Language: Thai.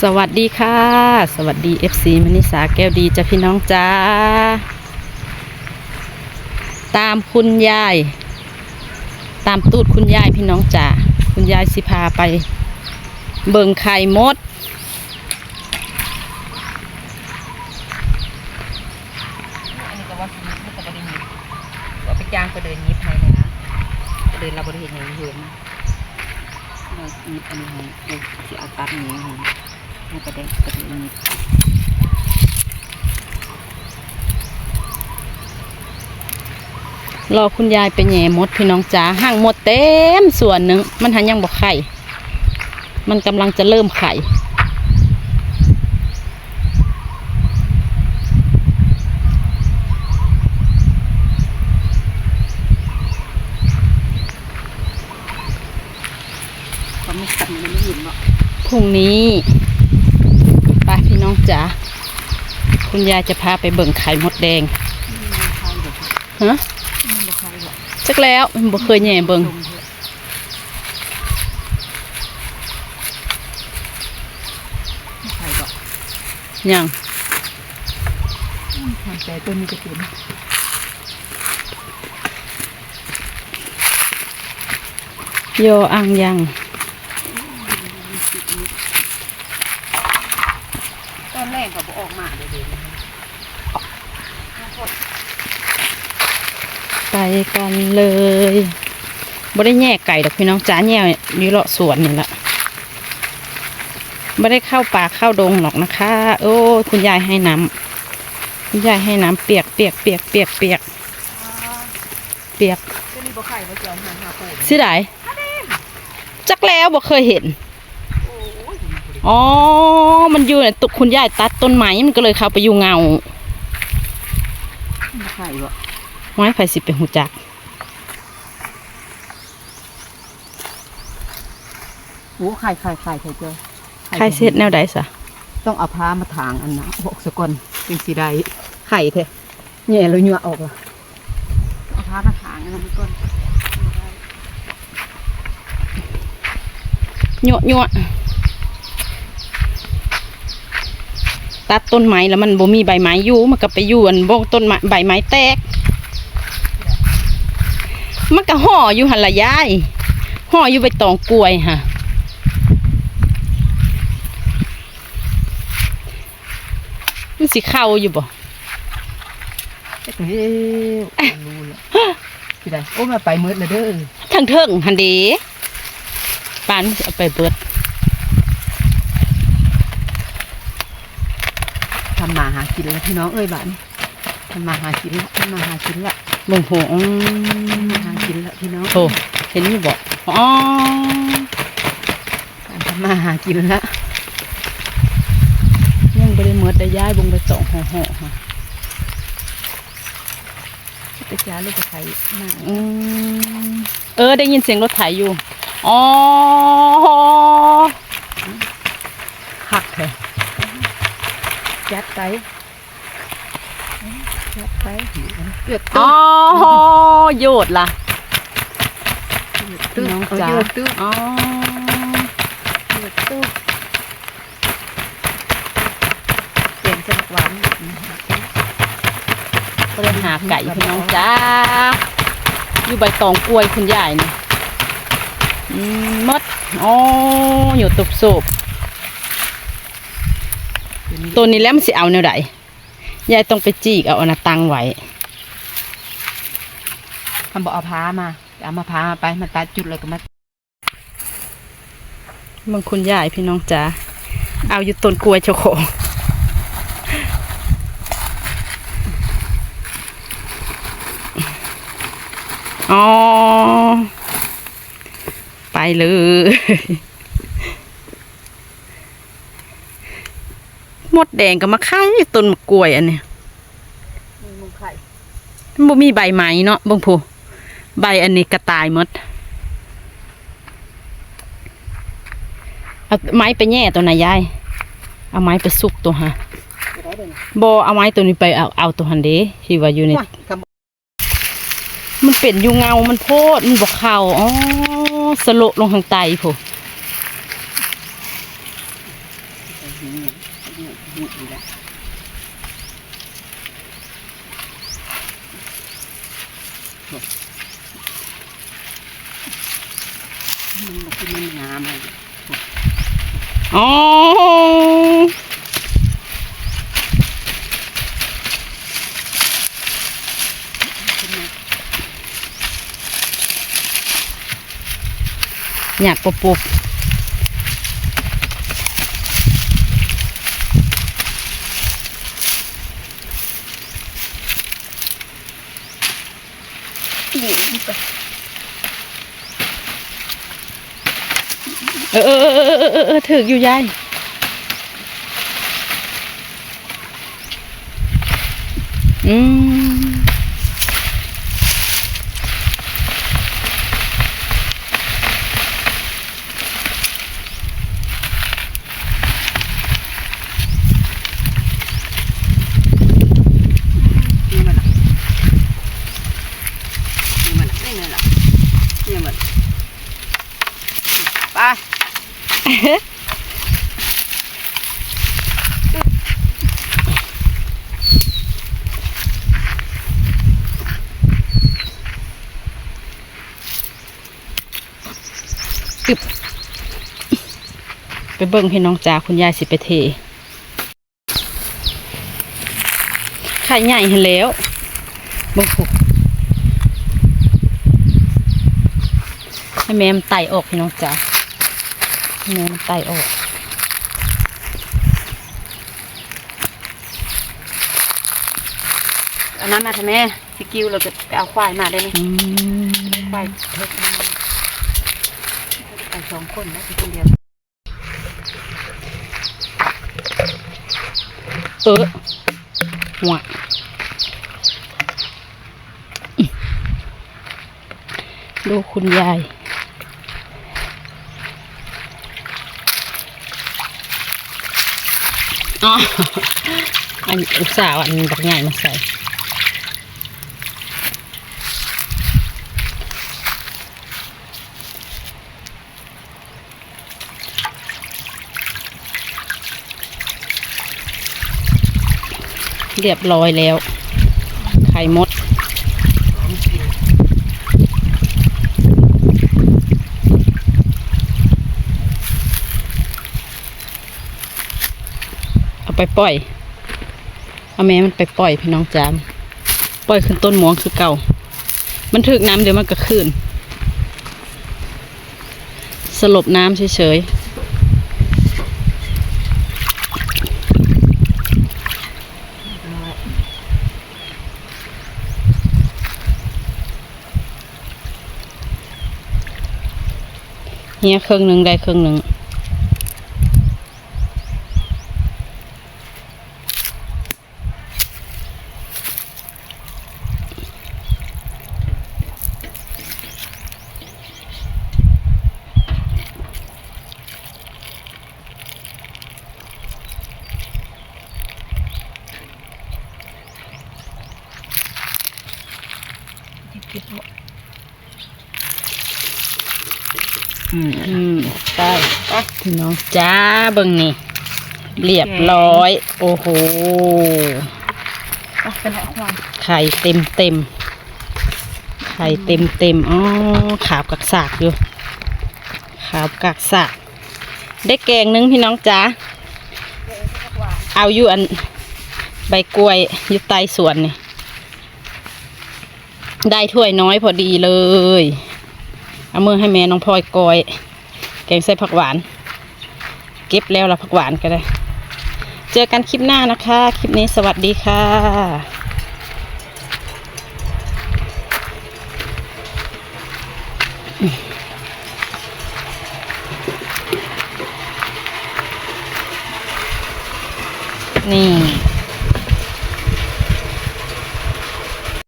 สวัสดีค่ะ สวัสดี FC มณิสาแก้วดีจ้ะพี่น้องจ้า ตามคุณยาย ตามตูดคุณยายพี่น้องจ้าคุณยายสิพาไป เบิ่งไข่มด อันนี้ก็ว่าสิมันก็บ่ได้ยิบว่าไปจ้างไปเดินยิบให้เลยนะไปเดินเราบ่ได้เห็นอย่างเห็นเรายิบอันนี้ให้เราสิเอาตัดนี้ให้ ให้ไปได้ไปเดินยิบรอคุณยายไปแหย่มดพี่น้องจ้าห้างมดเต็มส่วนหนึ่งมันหันยังบอกไข่ มันกำลังจะเริ่มไข่เขาไม่ตัดมันไม่ยินหรอกพรุ่งนี้ไปพี่น้อง จ๋าคุณยายจะพาไปเบิ่งไข่มดแดงไม่ใช่หรอกฮะไม่ใช่หรอกจักแล้วมันบ่เคยแหย่เบิ่งลงเถอะไม่ใช่หรอกยังแต่ตัวนี้จะเป็นโยอังยัง อนแรกเขาบอกออกมาเลยเดี๋ยวนี้ไปกันเลยบ่ได้แย่ไก่ดอกพี่น้องจ๋าแย่อยู่เลาะสวนนี่ละไม่ได้เข้าป่าเข้าดงหรอกนะคะ โอ้ยคุณยายให้น้ำคุณยายให้น้ำเปียกเปียกเปียกเปียกเปียกเปียกตัวนี้บ่ไข่บ่เจียวหางหาปูนสิได้จักแล้วบ่เคยเห็นโอ้ย อ๋อ มันอยู่ในตุกคุณยายตัดต้นไม้มันก็เลยเข้าไปอยู่เงาไม่ไข่หรอกไม้ไผ่สิเป็นหูจักโอ้ไข่ไข่ไข่ไข่เจียวใครเสร็จแนวใดสะต้องเอาผ้ามาถางอันนะหกสกอนเป็นสีใดไข่เถอะแง่เลยเหงื่อออกละเอาผ้ามาถางอันนั้นก่อนยั่วยั่ว ตัดต้นไม้แล้วมันบ่มีใบไม้อยู่มันก็ไปอยู่อันบ่ต้นไม้ใบไม้แตก มันก็ห่ออยู่หันละยายห่ออยู่ใบตองกล้วยค่ะมันสิเข้าอยู่บ่เฮ้ยรู้ละสีใดโอ้มาไปมืดเลยเด้อทั้งเทิงหันเดปานเอาไปเบิดำมาหากินแล้วพี่น้องเอ้ยบ้านทำมาหากินละทำมาหากินละเบิ่งโหอืทำมมาหากินละพี่น้องโอ้เห็นอยู่บ่อ๋อทำมาหากินละยังบ่ได้หมดได้ย้ายบงไปสองห่อห่อค่ะไปจ้าลูกไปไข่มาอืมเออได้ยินเสียงรถไถอยู่อ๋อ หักเถอะ ยัดไปยัดไปเกือบอ๋ตุ้อโยดล่ะตุ้น้องเอาจ๋าเกือบตุ้อ๋อเกือบตุ้เปลี่ยนสลักหวานก็เลยหาไก่พี่น้องจ้าอยู่ใบตองกล้วยคุณยายนี่อืมมดอ๋ออยู่ตุบโศบ ตัวนี้แล้วมันสิเอาแนวใดยายต้องไปจีกเอาอนนาตังไว้ทำบอกเอาผ้ามาเอามาผ้ามาไปมาตัดจุดเลยก็มาบางคุณยายพี่น้องจ๋าเอาอยู่ต้นกล้วยเจ้าของอ๋อไปเลย มดแดงก็มาขายอยู่ต้นมะกล้วยอันเนี้ยมุงไข่มันบ่มีใบไม้เนาะเบางผู้ใบอันนี้กระตายหมดเอาไม้ไปแย่ตัวไหนยาย เอาไม้ไปสุกตัวฮะจะได้เด่นบเอาไม้ตัวนี้ไปเอาเอาตัวหันเด้ที่ว่าอยู่ในว้ายคำมันเป็นอยู่เงา มันโพด มันบอกเข่าอ๋อสโลลงทางไตผู้ ใส่หินเนี่ยเนี่ยหินอีกแล้ว มันบอกว่ามันงามเลยอ๋อหยากปุบปุบ เออเออเออเออเออเออถืออยู่ยายอืม นี่มันละนี่มันละนี่มันละนี่มันละไป ไปเบิ่งพี่น้องจ๋าคุณยายสิไปเทไข่ใหญ่เห็นแล้วเบิ่งผูกให้แม่มันไต่ออกพี่น้องจ๋าให้แม่มันไต่ออกเอาน้ำมาทำแม่สิกิ้วเราจะไปเอาควายมาได้ไหมอืมควายเทิกมาไปสองคนนะคนเดียว เออหัวดูคุณยาย อ๋อ อันอุตส่าห์อันบักใหญ่มาใส่ เรียบร้อยแล้ว ไข่มด เอาไปปล่อย เอาแม่มันไปปล่อยพี่น้องจาม ปล่อยขึ้นต้นหมวงคือเก่า มันถึกน้ำเดี๋ยวมันก็ขึ้น สลบน้ำเฉยๆ เฮียครึ่งหนึ่งได้ครึ่งหนึ่ง อืมไปพี่น้องจ้าเบิ่งนี่ เรียบร้อย โอ้โหเป็นอะไรควายไข่เต็มเต็มไข่เต็มเต็มอ๋อขาวกักสากอยู่ขาวกักสากได้แกงนึงพี่น้องจ้าเอาอยู่อันใบกล้วยอยู่ใต้สวนนี่ได้ถ้วยน้อยพอดีเลย เอามือให้แม่น้องพลอยกอย แกงใส่ผักหวาน เก็บแล้วละผักหวานก็ได้ เจอกันคลิปหน้านะคะ คลิปนี้สวัสดีค่ะนี่